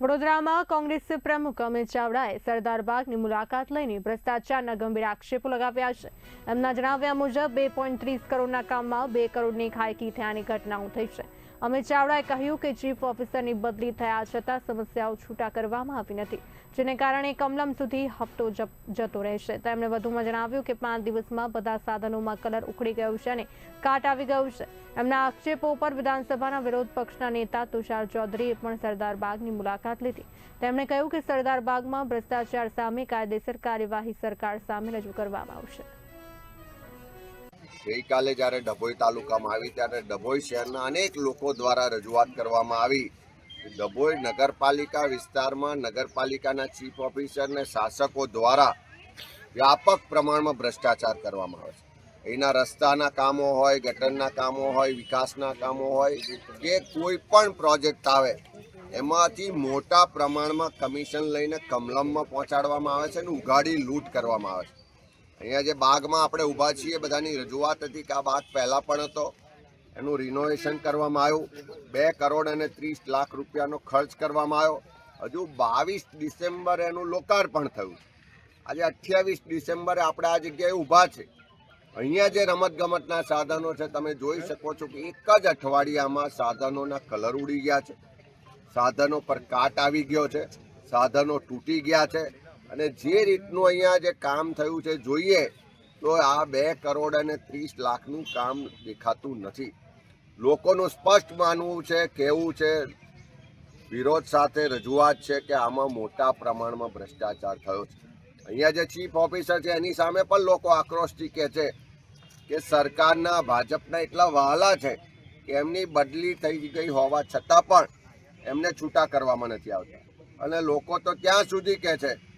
વડોદરામાં કોંગ્રેસ પ્રમુખ અમિત ચાવડાએ સરદારબાગની મુલાકાત લઈને ભ્રષ્ટાચારના ગંભીર આક્ષેપો લગાવ્યા છે. એમના જણાવ્યા મુજબ, બે પોઈન્ટ ત્રીસ કરોડના કામમાં બે કરોડની ખાયકી થયાની ઘટનાઓ થઈ છે. અમિત ચાવડાએ કહ્યું કે ચીફ ઓફિસરની બદલી થયા છતાં સમસ્યાઓ છૂટા કરવામાં આવી નથી, જેને કારણે કમલમ સુધી હપ્તો જતો રહેશે. તેમણે વધુમાં જણાવ્યું કે પાંચ દિવસમાં બધા સાધનોમાં કલર ઉખડી ગયો છે અને કાટ આવી ગયું છે. એમના આક્ષેપો પર વિધાનસભાના વિરોધ પક્ષના નેતા તુષાર ચૌધરીએ પણ સરદાર બાગની મુલાકાત લીધી. તેમણે કહ્યું કે સરદાર બાગમાં ભ્રષ્ટાચાર સામે કાયદેસર કાર્યવાહી સરકાર સામે રજૂ કરવામાં આવશે. ગઈકાલે જ્યારે ડભોઈ તાલુકામાં આવી, ત્યારે ડભોઈ શહેરના અનેક લોકો દ્વારા રજૂઆત કરવામાં આવી. ડભોઈ નગરપાલિકા વિસ્તારમાં નગરપાલિકાના ચીફ ઓફિસર ને શાસકો દ્વારા વ્યાપક પ્રમાણમાં ભ્રષ્ટાચાર કરવામાં આવે છે. એના રસ્તાના કામો હોય, ગટરના કામો હોય, વિકાસના કામો હોય કે કોઈ પણ પ્રોજેક્ટ આવે એમાંથી મોટા પ્રમાણમાં કમિશન લઈને કમલમમાં પહોંચાડવામાં આવે છે અને ઉઘાડી લૂંટ કરવામાં આવે છે. અહીંયા જે બાગમાં આપણે ઊભા છીએ, બધાની રજૂઆત હતી કે આ બાગ પહેલાં પણ હતો. એનું રિનોવેશન કરવામાં આવ્યું. બે કરોડ અને ત્રીસ લાખ રૂપિયાનો ખર્ચ કરવામાં આવ્યો. હજુ બાવીસ ડિસેમ્બરે એનું લોકાર્પણ થયું આજે અઠ્યાવીસ ડિસેમ્બરે આપણે આ જગ્યાએ ઊભા છે. અહીંયા જે રમતગમતના સાધનો છે, તમે જોઈ શકો છો કે એક જ અઠવાડિયામાં સાધનોના કલર ઉડી ગયા છે. સાધનો પર કાટ આવી ગયો છે, સાધનો તૂટી ગયા છે અને જે રીતનું અહીંયા જે કામ થયું છે, જોઈએ તો આ બે કરોડ અને ત્રીસ લાખનું કામ દેખાતું નથી. લોકોનું સ્પષ્ટ માનવું છે, કહેવું છે, વિરોધ સાથે રજૂઆત છે કે આમાં મોટા પ્રમાણમાં ભ્રષ્ટાચાર થયો છે. અહીંયા જે ચીફ ઓફિસર છે, એની સામે પણ લોકો આક્રોશથી કહે છે કે સરકારના, ભાજપના એટલા વહાલા છે કે એમની બદલી થઈ ગઈ હોવા છતાં પણ એમને છૂટા કરવામાં નથી આવતા. અને લોકો તો ત્યાં સુધી કહે છે